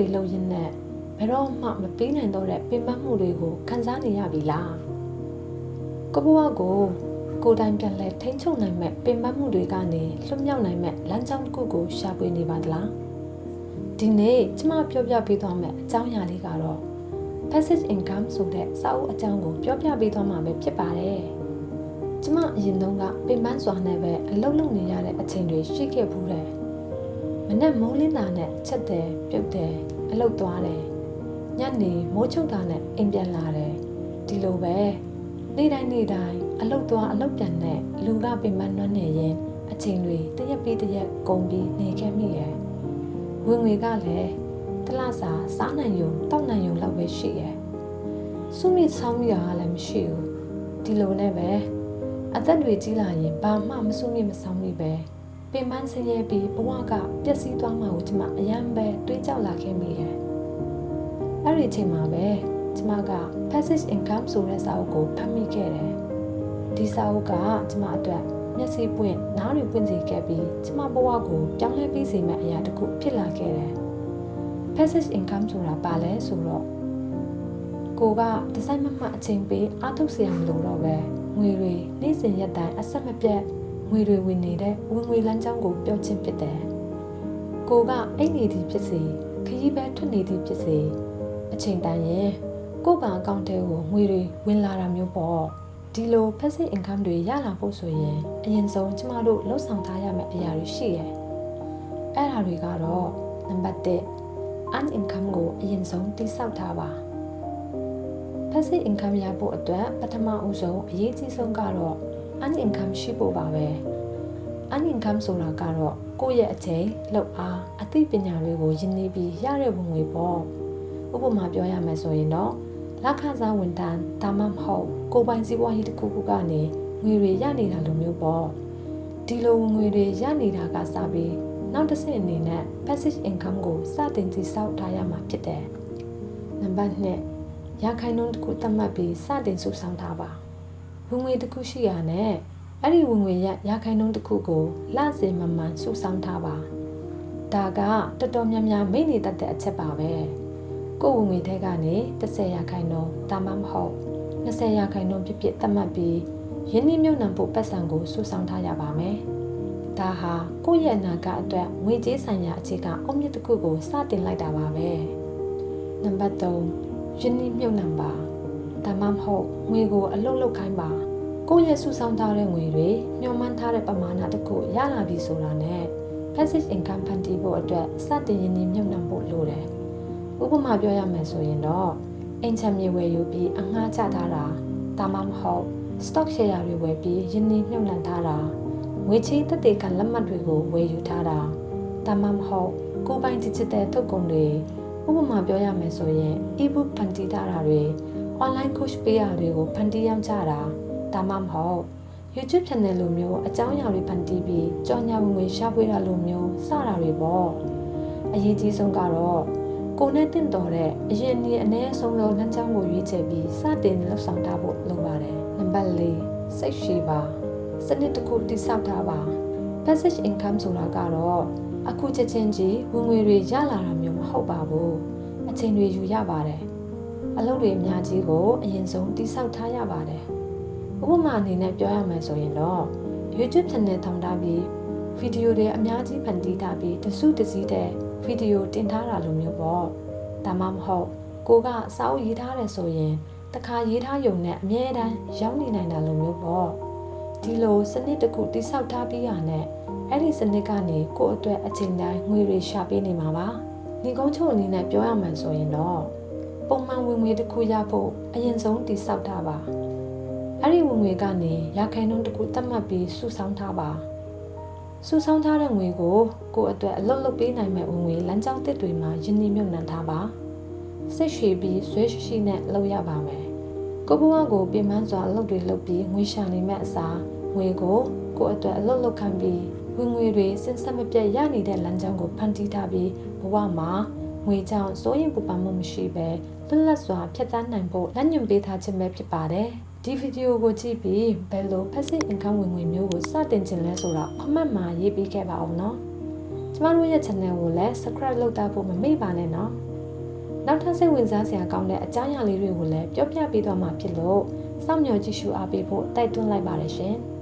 တွေလုပ်ရင်းနဲ့ဘယ်တော့မှမပြီးနိုင်တော့တဲ့ပင်ပန်းမှုတွေကိုခံစားနေရပြီလားကိုဘဝကိုကိုယ်တိုင်ပြန်လဲထိန်းချုပ်နိုင်မဲ့ပင်ပန်းမှုတွေကနေလွတ်မြောက်နိုင်မဲ့လမ်းကြောင်းတစ်ခုကိုရှာဖွေနေပါသလားဒီနေ့ကျမပြောပြပေးသွားမယ့်အကြောင်းအရာလေးကတော့ passive income ဆိုတဲ့စာအုပ်အကြောင်းကိုပြောပြပေးသွားမှာပဲဖြစ်ပါတယ်ကျမအရင်တုန်းကပင်ပန်းစွာနဲ့ပဲအလုပ်လုပ်နေရတဲ့အချိန်တွေရှိခဲ့ဘူးတယ် မနဲ့မိုးလင်းတာနဲ့ချက်တယ်ပြုတ်တယ်အလုပ်သွားတယ်ညနေမိုးချုပ်တာနဲ့အိမ်ပြန်လာတယ်ဒီလိုပဲနေ့တိုင်းနေ့တိုင်းအလုပ်သွားအလုပ်ပြန်နဲ့လူကပင်ပန်းနှွမ်းနေရင်အချိန်တွေတရက်ပြီးတရက်ကုန်ပြီးနေခဲ့မိရဲ့ဝင်ငွေကလည်းတလစာစားနိုင်ရုံတောက်နိုင်ရုံလောက်ပဲရှိရဲ့စုမိဆောင်းမိတာကလည်းမရှိဘူးဒီလိုနဲ့ပဲအသက်တွေကြီးလာရင်ဘာမှမစုမိမဆောင်းမိပဲ ပင်ပန်းဆင်းရဲပြီးဘဝကပျက်စီးသွားမှာကိုကျမအယံပဲတွေးကြောက်လာခဲ့မိတယ်။အဲ့ဒီအချိန်မှာပဲကျမက passage income ဆိုတဲ့စာအုပ်ကိုဖတ်မိခဲ့တယ်။ဒီစာအုပ်ကကျမအတွက်မျက်စိပွင့်နားတွေပွင့်စေခဲ့ပြီးကျမဘဝကိုပြောင်းလဲပေးစေမယ့်အရာတစ်ခုဖြစ်လာခဲ့တယ်။ passage income ဆိုတာဘာလဲဆိုတော့ကိုကဒီဇိုင်းမမအချိန်ပေးအားထုတ်စရာမလိုတော့ပဲငွေတွေနေ့စဉ်ရက်တိုင်းအဆက်မပြတ် ငွေတွေဝင်နေတဲ့ဝင်ငွေလမ်းကြောင်းကိုပြောချင်းဖြစ်တယ်ကိုကအိတ်နေသည်ဖြစ်စေခရီးပဲထွက်နေသည်ဖြစ်စေအချိန်တိုင်းရင်ကို့ဘာအကောင့်ထဲကိုငွေတွေဝင်လာတာမျိုးပေါ့ဒီလို passive income တွေရလာဖို့ဆိုရင်အရင်ဆုံးကျမတို့လှုပ်ဆောင်ထားရမယ့်အရာတွေရှိရယ်အဲ့ဒါတွေကတော့နံပါတ်1 earn income ကိုအရင်ဆုံးတိစောက်ထားပါ passive income ရဖို့အတွက်ပထမဦးဆုံးအရေးကြီးဆုံးကတော့ earn income ရှိဖို့ပါပဲ earn income ဆိုတာကတော့ကိုယ့်ရဲ့အချိန်လောက်အားအသိပညာတွေကိုယဉ်နေပြီးရတဲ့ဝင်ငွေပေါ့ဥပမာပြောရမယ်ဆိုရင်တော့လက်ခစားဝန်တန်းဒါမှမဟုတ်ကိုယ်ပိုင်စီးပွားရေးတစ်ခုခုကနေငွေတွေရနေတာလိုမျိုးပေါ့ဒီလိုငွေတွေရနေတာကစပြီးနောက်တစ်ဆင့်အနေနဲ့ passive income ကိုစတင်တည်ဆောက်ထားရမှာဖြစ်တယ်နံပါတ်2ရခိုင်နှုန်းတစ်ခုသတ်မှတ်ပြီးစတင်စုဆောင်းထားပါ ဝင်ငွေတစ်ခုရှိရနဲ့အဲ့ဒီဝင်ငွေရရခိုင်နှုန်းတစ်ခုကိုလစဉ်မမှန်စုဆောင်းထားပါဒါကတော်တော်များများမိနေတတ်တဲ့အချက်ပါပဲကိုယ်ဝင်ငွေထဲကနေ30ရာခိုင်နှုန်းဒါမှမဟုတ်20ရာခိုင်နှုန်းဖြစ်ဖြစ်သတ်မှတ်ပြီးယင်းနှိမ့်မြုပ်နှံဖို့ပတ်စံကိုစုဆောင်းထားရပါမယ်ဒါဟာကိုယ့်ရဲ့အနာဂတ်အတွက်ငွေကြေးဆိုင်ရာအခြေခံအုတ်မြစ်တစ်ခုကိုစတင်လိုက်တာပါပဲနံပါတ်3ယင်းနှိမ့်မြုပ်နှံပါ ဒါမှမဟုတ်ငွေကိုအလုတ်လုတ်ခိုင်းပါကိုယ့်ရဲ့စုဆောင်းထားတဲ့ငွေတွေညှော်မှန်းထားတဲ့ပမာဏတစ်ခုရလာပြီဆိုတာနဲ့ passive income ဖန်တီးဖို့အတွက်စတင်ရင်းနှီးမြှုပ်နှံဖို့လိုတယ်ဥပမာပြောရမယ်ဆိုရင်တော့အင်ချမ်းမြေဝယ်ယူပြီးအငှားချထားတာဒါမှမဟုတ် stock share တွေဝယ်ပြီးယင်းနှီးမြှုပ်နှံထားတာငွေချေးသက်သေခံလက်မှတ်တွေကိုဝယ်ယူထားတာဒါမှမဟုတ်ကိုယ်ပိုင် digital ထုတ်ကုန်တွေဥပမာပြောရမယ်ဆိုရင် e-book ဖန်တီးထားတာတွေ online coach ပေးရတွေကိုဖန်တီးရောင်းချတာဒါမှမဟုတ် YouTube channel လိုမျိုးအကြောင်းအရာတွေဖန်တီးပြီးကြော်ညာဝင်ငွေရှာဖွေတာလိုမျိုးစတာတွေပေါ့အရေးကြီးဆုံးကတော့ကိုနဲ့တင့်တော်တဲ့အရင်နေ့အနည်းဆုံးသောလမ်းကြောင်းကိုရွေးချယ်ပြီးစတင်လှုပ်ဆောင်ထားဖို့လိုပါတယ်နံပါတ်၄စိတ်ရှိပါစနစ်တစ်ခုတိစောက်ထားပါ passive income ဆိုတာကတော့အခုချက်ချင်းကြီးဝင်ငွေတွေရလာတာမျိုးမဟုတ်ပါဘူးအချိန်တွေယူရပါတယ် အလုပ်တွေအများကြီးကိုအရင်ဆုံးတိစောက်ထားရပါတယ်ဥပမာအနေနဲ့ပြောရမယ်ဆိုရင်တော့ YouTube channel ထောင်ထားပြီးဗီဒီယိုတွေအများကြီးဖန်တီးထားပြီးတစုတစည်းတဲ့ဗီဒီယိုတင်ထားတာလိုမျိုးပေါ့ဒါမှမဟုတ်ကိုကစာအုပ်ရေးထားတယ်ဆိုရင်တခါရေးထားရုံနဲ့အမြဲတမ်းရောက်နေနိုင်တာလိုမျိုးပေါ့ဒီလိုစနစ်တစ်ခုတိဆောက်ထားပြီးရနဲ့အဲ့ဒီစနစ်ကနေကိုယ့်အတွက်အချိန်တိုင်းငွေတွေရှာပေးနေမှာပါဒီကုန်းချုပ်အနေနဲ့ပြောရမှဆိုရင်တော့ ပုံမှန်ဝင်ငွေတစ်ခုရဖို့အရင်ဆုံးတိဆောက်ထားပါအဲ့ဒီဝင်ငွေကနေရခိုင်နှုန်းတစ်ခုသတ်မှတ်ပြီးစုဆောင်းထားပါစုဆောင်းထားတဲ့ငွေကိုကိုယ့်အတွက်အလုပ်လုပ်ပေးနိုင်မဲ့ဝင်ငွေလမ်းကြောင်းတစ်တွေမှာယင်းနှိမ့်မြုပ်နှံထားပါစိတ်ရှည်ပြီးဆွဲရှိရှိနဲ့လုပ်ရပါမယ်ကိုဘဝကိုပြင်ပန်းစွာအလုပ်တွေလုပ်ပြီးငွေရှာနေမဲ့အစားငွေကိုကိုယ့်အတွက်အလုပ်လုပ်ခံပြီးဝင်ငွေတွေစဉ်ဆက်မပြတ်ရနေတဲ့လမ်းကြောင်းကိုဖန်တီးထားပြီးဘဝမှာ ငွေကြောင့်စိုးရင်ပူပန်မှုမရှိဘဲလွတ်လပ်စွာဖြတ်သန်းနိုင်ဖို့လက်ညွန်ပေးထားခြင်းပဲဖြစ်ပါတယ်ဒီဗီဒီယိုကိုကြည့်ပြီးဘယ်လို passive income ဝင်ငွေမျိုးကိုစတင်ခြင်းလဲဆိုတော့ comment မှာရေးပေးခဲ့ပါအောင်နော်ကျမတို့ရဲ့ channel ကိုလည်း subscribe လုပ်တာဖို့မမေ့ပါနဲ့နော်နောက်ထပ်စိတ်ဝင်စားစရာကောင်းတဲ့အကြောင်းအရာလေးတွေကိုလည်းပြောပြပေးသွားမှာဖြစ်လို့စောင့်မျှော်ကြည့်ရှုအားပေးဖို့တိုက်တွန်းလိုက်ပါတယ်ရှင်။